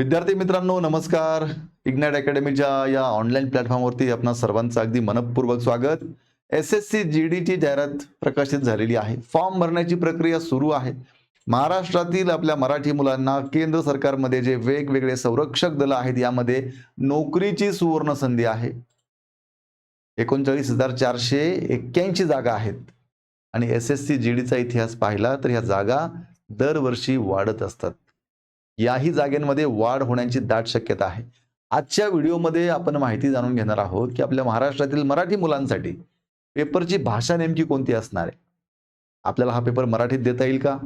विद्यार्थी मित्रांनो नमस्कार. इग्नॅट अकॅडमीच्या या ऑनलाईन प्लॅटफॉर्मवरती आपणा सर्वांचं अगदी मनपूर्वक स्वागत. एस एस सी जी डीची जाहिरात प्रकाशित झालेली आहे. फॉर्म भरण्याची प्रक्रिया सुरू आहे. महाराष्ट्रातील आपल्या मराठी मुलांना केंद्र सरकारमध्ये जे वेगवेगळे संरक्षक दल आहेत यामध्ये नोकरीची सुवर्ण संधी आहे. एकोणचाळीस हजार चारशे एक्क्याऐंशी जागा आहेत. आणि एस एस सी जी डीचा इतिहास पाहिला तर ह्या जागा दरवर्षी वाढत असतात. याही जागेमध्ये वाढ होण्याची दाट शक्यता आहे. आजच्या व्हिडिओमध्ये आपण माहिती जाणून घेणार आहोत की आपल्या महाराष्ट्रातील मराठी मुलांसाठी पेपरची भाषा नेमकी कोणती असणार आहे? आपल्याला हा पेपर मराठीत देता येईल का?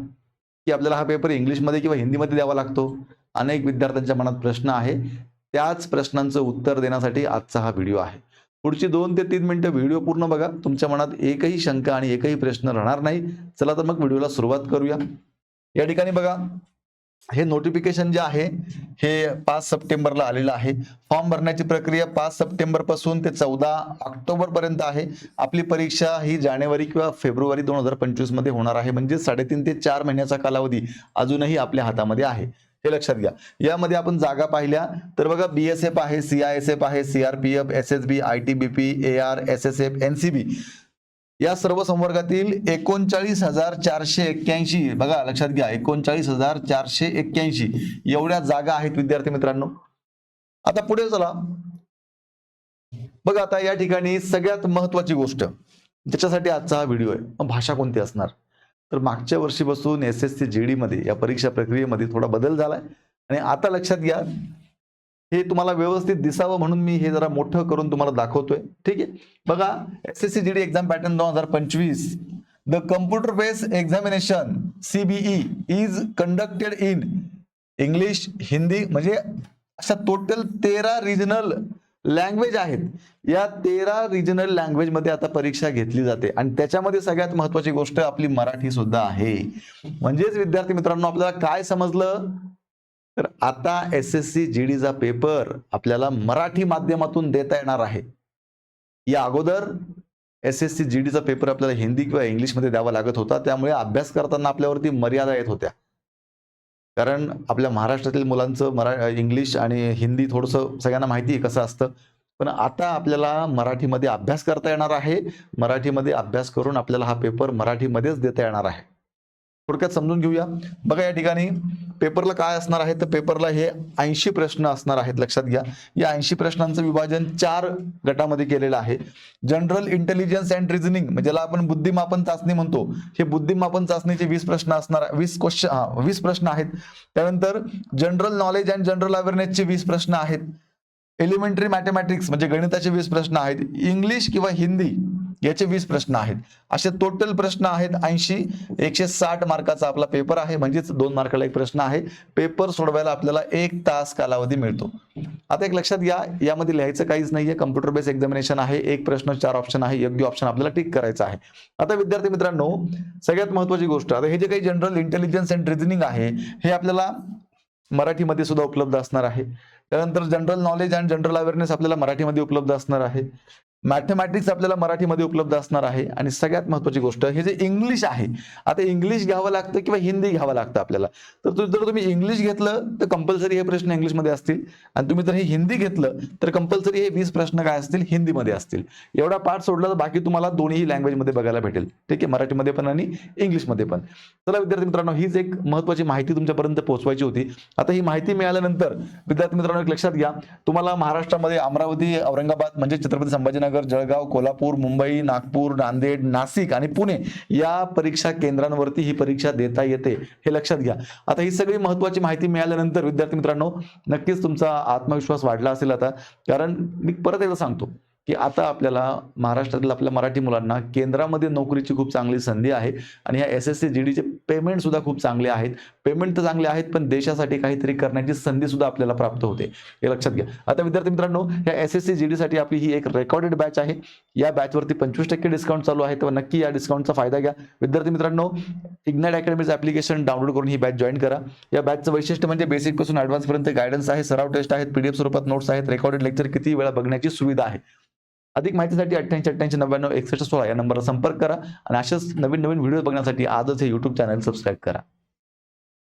की आपल्याला हा पेपर इंग्लिशमध्ये किंवा हिंदीमध्ये द्यावा लागतो? अनेक विद्यार्थ्यांच्या मनात प्रश्न आहे. त्याच प्रश्नांचं उत्तर देण्यासाठी आजचा हा व्हिडिओ आहे. पुढची दोन ते तीन मिनटं व्हिडिओ पूर्ण बघा. तुमच्या मनात एकही शंका आणि एकही प्रश्न राहणार नाही. चला तर मग व्हिडिओला सुरुवात करूया. या ठिकाणी बघा. हे नोटिफिकेशन जे आहे हे पाच सप्टेंबरला आलेलं आहे. फॉर्म भरण्याची प्रक्रिया पाच सप्टेंबरपासून ते चौदा ऑक्टोबर पर्यंत आहे. आपली परीक्षा ही जानेवारी किंवा फेब्रुवारी दोन हजार पंचवीसमध्ये होणार आहे. म्हणजे साडेतीन ते चार महिन्याचा कालावधी अजूनही आपल्या हातामध्ये आहे. हे लक्षात घ्या. यामध्ये आपण जागा पाहिल्या. तर बघा बीएसएफ आहे सीआयएसएफ आहे CRPF S S B I T B P A R S S F N C B या सर्व संवर्गातील एकोणचाळीस हजार चारशे एक्क्याऐंशी बघा लक्षात घ्या एकोणचाळीस हजार चारशे एक्क्याऐंशी एवढ्या जागा आहेत विद्यार्थी मित्रांनो. आता पुढे चला. बघा आता या ठिकाणी सगळ्यात महत्वाची गोष्ट त्याच्यासाठी आजचा हा व्हिडिओ आहे. मग भाषा कोणती असणार? तर मागच्या वर्षीपासून S S C G D मध्ये या परीक्षा प्रक्रियेमध्ये थोडा बदल झालाय. आणि आता लक्षात घ्या हे तुम्हाला व्यवस्थित दिसावं म्हणून मी हे जरा मोठं करून तुम्हाला दाखवतोय. ठीक आहे? बघा S S C G D exam pattern दोन हजार पंचवीस. The computer base examination CBE is conducted in English Hindi म्हणजे अशा टोटल तेरा रिजनल लँग्वेज आहेत. या तेरा रिजनल लँग्वेजमध्ये आता परीक्षा घेतली जाते. आणि त्याच्यामध्ये सगळ्यात महत्वाची गोष्ट आपली मराठी सुद्धा आहे. म्हणजेच विद्यार्थी मित्रांनो आपल्याला काय समजलं? तर आता एस एस सी जी डीचा पेपर आपल्याला मराठी माध्यमातून देता येणार आहे. या अगोदर एस एस सी जी डीचा पेपर आपल्याला हिंदी किंवा इंग्लिशमध्ये द्यावा लागत होता. त्यामुळे अभ्यास करताना आपल्यावरती मर्यादा येत होत्या. कारण आपल्या महाराष्ट्रातील मुलांचं मरा इंग्लिश आणि हिंदी थोडंसं सगळ्यांना माहिती आहे कसं असतं. पण आता आपल्याला मराठीमध्ये अभ्यास करता येणार आहे. मराठीमध्ये अभ्यास करून आपल्याला हा पेपर मराठीमध्येच देता येणार आहे. थोडक्यात समजून घेऊया. बघा या ठिकाणी पेपरला काय असणार आहे? तर पेपरला हे ऐंशी प्रश्न असणार आहेत. लक्षात घ्या. या ऐंशी प्रश्नांचं विभाजन चार गटामध्ये केलेलं आहे. जनरल इंटेलिजन्स अँड रिझनिंग म्हणजे ज्याला आपण बुद्धिमापन चाचणी म्हणतो हे बुद्धिमापन चाचणीचे वीस प्रश्न असणार वीस क्वेश्चन वीस प्रश्न आहेत. त्यानंतर जनरल नॉलेज अँड जनरल अवेअरनेसचे वीस प्रश्न आहेत. एलिमेंटरी मॅथमॅटिक्स म्हणजे गणिताचे वीस प्रश्न आहेत. इंग्लिश किंवा हिंदी याचे वीस प्रश्न आहेत. असे टोटल प्रश्न आहेत ऐंशी एकशे साठ मार्काचा आपला पेपर आहे. म्हणजेच दोन मार्काला एक प्रश्न आहे. पेपर सोडवायला आपल्याला एक तास कालावधी मिळतो. आता एक लक्षात घ्या यामध्ये लिहायचं काहीच नाहीये. कम्प्युटर बेस एक्झामिनेशन आहे. एक प्रश्न चार ऑप्शन आहे. योग्य ऑप्शन आपल्याला टिक करायचं आहे. आता विद्यार्थी मित्रांनो सगळ्यात महत्वाची गोष्ट आता हे जे काही जनरल इंटेलिजन्स अँड रिझनिंग आहे हे आपल्याला मराठीमध्ये सुद्धा उपलब्ध असणार आहे. त्यानंतर general knowledge and general awareness आपल्याला मराठीमध्ये उपलब्ध असणार आहे. मॅथमॅटिक्स आपल्याला मराठीमध्ये उपलब्ध असणार आहे. आणि सगळ्यात महत्वाची गोष्ट हे जे इंग्लिश आहे आता इंग्लिश घ्यावं लागतं किंवा हिंदी घ्यावं लागतं आपल्याला? तर जर तुम्ही इंग्लिश घेतलं तर कंपल्सरी हे प्रश्न इंग्लिशमध्ये असतील. आणि तुम्ही जर हे हिंदी घेतलं तर कंपल्सरी हे वीस प्रश्न काय असतील? हिंदीमध्ये असतील. एवढा पार्ट सोडला तर बाकी तुम्हाला दोन्ही लँग्वेजमध्ये बघायला भेटेल. ठीक आहे? मराठीमध्ये पण आणि इंग्लिशमध्ये पण. चला विद्यार्थी मित्रांनो हीच एक महत्वाची माहिती तुमच्यापर्यंत पोहोचवायची होती. आता ही माहिती मिळाल्यानंतर विद्यार्थी मित्रांनो एक लक्षात घ्या. तुम्हाला महाराष्ट्रामध्ये अमरावती औरंगाबाद म्हणजे छत्रपती संभाजीनगर जळगाव कोल्हापूर मुंबई नागपूर नांदेड नाशिक आणि पुणे या परीक्षा केंद्रांवरती ही परीक्षा देता येते हे लक्षात घ्या. आता ही सगळी महत्वाची माहिती मिळाल्यानंतर विद्यार्थी मित्रांनो नक्कीच तुमचा आत्मविश्वास वाढला असेल आता. कारण मी परत एकदा सांगतो की आता आपल्याला महाराष्ट्रातील आपल्या मराठी मुलांना केंद्रामध्ये नोकरीची खूप चांगली संधी आहे आणि ह्या एस एस सी जी डीचे पेमेंट सुद्धा खूप चांगले आहेत. पेमेंट तर चांगले आहेत पण देशासाठी काहीतरी करण्याची संधी सुद्धा आपल्याला प्राप्त होते. हे लक्षात घ्या. आता विद्यार्थी मित्रांनो या एस एस सी जी डीसाठी आपली ही एक रेकॉर्डेड बॅच आहे. या बॅचवरती पंचवीस टक्के डिस्काउंट चालू आहे तर नक्की या डिस्काउंटचा फायदा घ्या. विद्यार्थी मित्रांनो इग्नाइट अकॅडमीचं ॲप्लिकेशन डाउनलोड करून ही बॅच जॉईन करा. या बॅचचं वैशिष्ट्य म्हणजे बेसिकपासून ॲडव्हान्सपर्यंत ऍडव्हान्स पर्यंत गायडन्स आहे सराव टेस्ट आहेत पीडीएफ स्वरूपात नोट्स आहेत रेकॉर्डेड लेक्चर किती वेळा बघण्याची सुविधा आहे. अधिक माहितीसाठी अठ्ठ्याऐंशी अठ्ठ्याऐंशी नव्याण्णव एकसष्ट सोळा या नंबरला संपर्क करा आणि अशाच नवीन नवीन व्हिडिओ बघण्यासाठी आजच हे यूट्यूब चॅनल सबस्क्राईब करा.